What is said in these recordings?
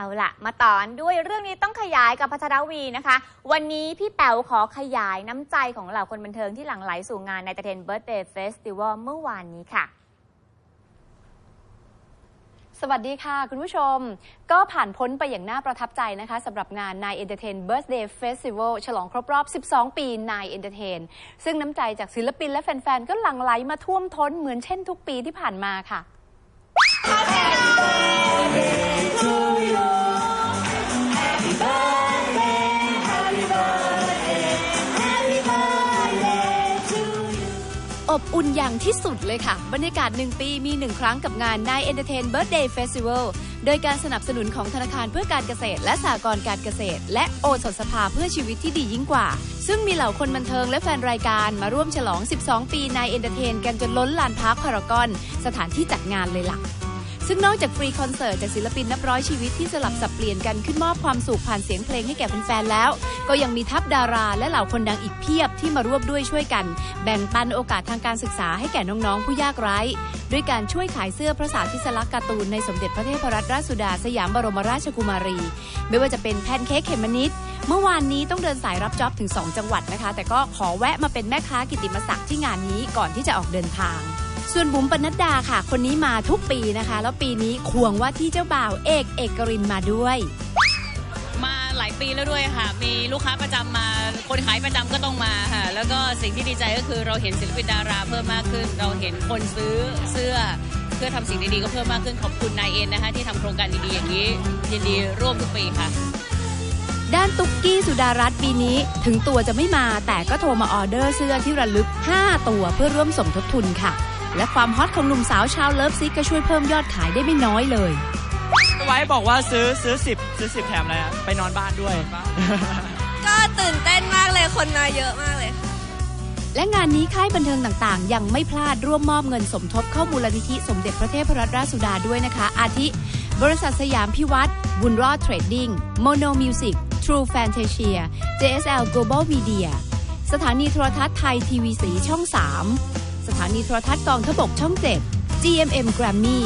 เอาละมาต่อด้วยเรื่องนี้ต้องขยายกับพัชรวีนะคะ วันนี้พี่แป๋วขอขยายน้ำใจของเหล่าคนบันเทิงที่หลั่งไหลสู่งานในเทนเบิร์ d เดย์เฟสติวัลเมื่อวานนี้ค่ะสวัสดีค่ะ คุณผู้ชม ก็ผ่านพ้นไปอย่างน่าประทับใจนะคะสำหรับงาน Nine Entertain Birthday Festival ฉลองครบรอบ 12 ปี Nine Entertain ซึ่งน้ำใจจากศิลปินและแฟน ๆ ก็หลั่งไหลมาท่วมท้นเหมือนเช่นทุกปีที่ผ่านมาค่ะ อบอุ่นอย่างที่สุดเลยค่ะ บรรยากาศ 1 ปีมี1ครั้งกับงานนายเอนเตอร์เทนเบิร์ดเดย์เฟสติวัลโดยการสนับสนุนของธนาคารเพื่อการเกษตร และสหกรณ์การเกษตร และโอสถสภาเพื่อชีวิตที่ดียิ่งกว่า ซึ่งมีเหล่าคนบันเทิงและแฟนรายการมาร่วมฉลอง 12 ปีนายเอนเตอร์เทนกันจนล้นลานพาร์คพารากอน สถานที่จัดงานเลยล่ะ ซึ่งนอกจากฟรีคอนเสิร์ตจากศิลปินนับร้อยชีวิตที่สลับสับเปลี่ยนกันขึ้นมอบความสุขผ่านเสียงเพลงให้แก่แฟนๆแล้ว ก็ยังมีทัพดาราและเหล่าคนดังอีกเพียบที่มาร่วมด้วยช่วยกัน แบ่งปันโอกาสทางการศึกษาให้แก่น้องๆผู้ยากไร้ ด้วยการช่วยขายเสื้อพระสาธิสลักษณ์การ์ตูนในสมเด็จพระเทพรัตนราชสุดาสยามบรมราชกุมารี ไม่ว่าจะเป็นแพนเค้กเขมมนิดเมื่อวานนี้ต้องเดินสายรับจ็อบถึง 2 จังหวัดนะคะ แต่ก็ขอแวะมาเป็นแม่ค้ากิติมศักดิ์ที่งานนี้ก่อนที่จะออกเดินทาง ส่วนบุ๋มปนัดดาค่ะ คนนี้มาทุกปีนะคะ แล้วปีนี้ควงว่าที่เจ้าบ่าวเอกเอกรินมาด้วย มาหลายปีแล้วด้วยค่ะ มีลูกค้าประจำมา คนขายประจำก็ต้องมาค่ะ แล้วก็สิ่งที่ดีใจก็คือเราเห็นศิลปินดาราเพิ่มมากขึ้น เราเห็นคนซื้อเสื้อเพื่อทำสิ่งดีๆก็เพิ่มมากขึ้นขอบคุณนายเอ็นนะคะ ที่ทำโครงการดีๆอย่างนี้ยินดีร่วมทุกปีค่ะด้านตุ๊กกี้สุดารัตน์ปีนี้ ถึงตัวจะไม่มาแต่ก็โทรมาออเดอร์เสื้อที่ระลึก 5 ตัวเพื่อร่วมสมทบทุนค่ะ และความฮอตของหนุ่มสาวชาวเลิฟซิกก็ช่วยเพิ่มยอดขายได้ไม่น้อยเลย ไว้บอกว่าซื้อซื้อสิบซื้อสิบแถมอะไรอะไปนอนบ้านด้วย ก็ตื่นเต้นมากเลยคนมาเยอะมากเลยค่ะและงานนี้ค่ายบันเทิงต่างๆ ยังไม่พลาดร่วมมอบเงินสมทบเข้ามูลนิธิสมเด็จพระเทพรัตนราชสุดาด้วยนะคะ อาทิ บริษัทสยามพิวัตรบุญรอดเทรดดิ้งโมโนมิวสิก True Fantasia JSL Global Media สถานีโทรทัศน์ไทยทีวีสีช่อง 3 สถานีโทรทัศน์กองทบกช่อง 7 GMM Grammy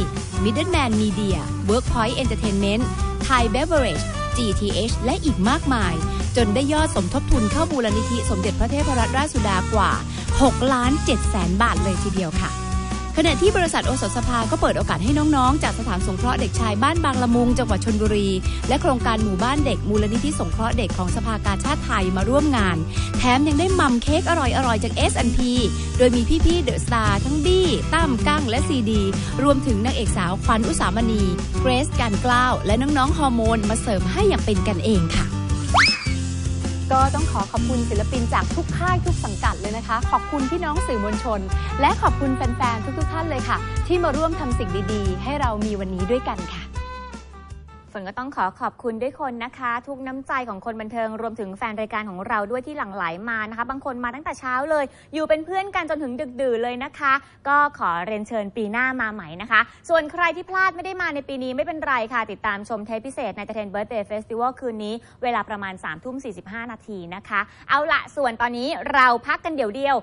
Middleman Media Workpoint Entertainment Thai Beverage GTH และอีกมากมาย จนได้ยอดสมทบทุนเข้าบูรณิธิ สมเด็จพระเทพรัตนราชสุดากว่า 6 ล้าน7แสนบาทเลยทีเดียวค่ะ ขณะที่บริษัทโอสถสภาก็เปิดโอกาสให้น้องๆ จากสถานสงเคราะห์เด็กชายบ้านบางละมุงจังหวัดชนบุรี และโครงการหมู่บ้านเด็กมูลนิธิสงเคราะห์เด็กของสภากาชาติไทยมาร่วมงาน แถมยังได้มัมเค้กอร่อยๆ จาก S&P โดยมีพี่ๆเดอะสตาร์ทั้งบี้ตั้มกั้งและซีดี รวมถึงนางเอกสาวขวัญอุสามณีเกรซการกล้าวและน้องๆฮอร์โมนมาเสริมให้อย่างเป็นกันเองค่ะ ก็ต้องขอขอบคุณศิลปินจากทุกค่ายทุกสังกัดเลยนะคะ ขอบคุณพี่น้องสื่อมวลชน และขอบคุณแฟนๆทุกๆท่านเลยค่ะ ที่มาร่วมทำสิ่งดีๆ ให้เรามีวันนี้ด้วยกันค่ะ ฝนก็ต้องขอขอบคุณด้วยคนนะคะ ทุกน้ำใจของคนบันเทิงรวมถึงแฟนรายการของเราด้วยที่หลั่งไหลมานะคะ บางคนมาตั้งแต่เช้าเลย อยู่เป็นเพื่อนกันจนถึงดึกดื่นเลยนะคะ ก็ขอเรียนเชิญปีหน้ามาใหม่นะคะ ส่วนใครที่พลาดไม่ได้มาในปีนี้ไม่เป็นไรค่ะ ติดตามชมเทปพิเศษในเทนเบิร์ d เดย์เฟสติวัลคืนนี้ เวลาประมาณ3ามทุ่มสีนาทีนะคะ เอาละส่วนตอนนี้เราพักกันเดี๋ยวเดียว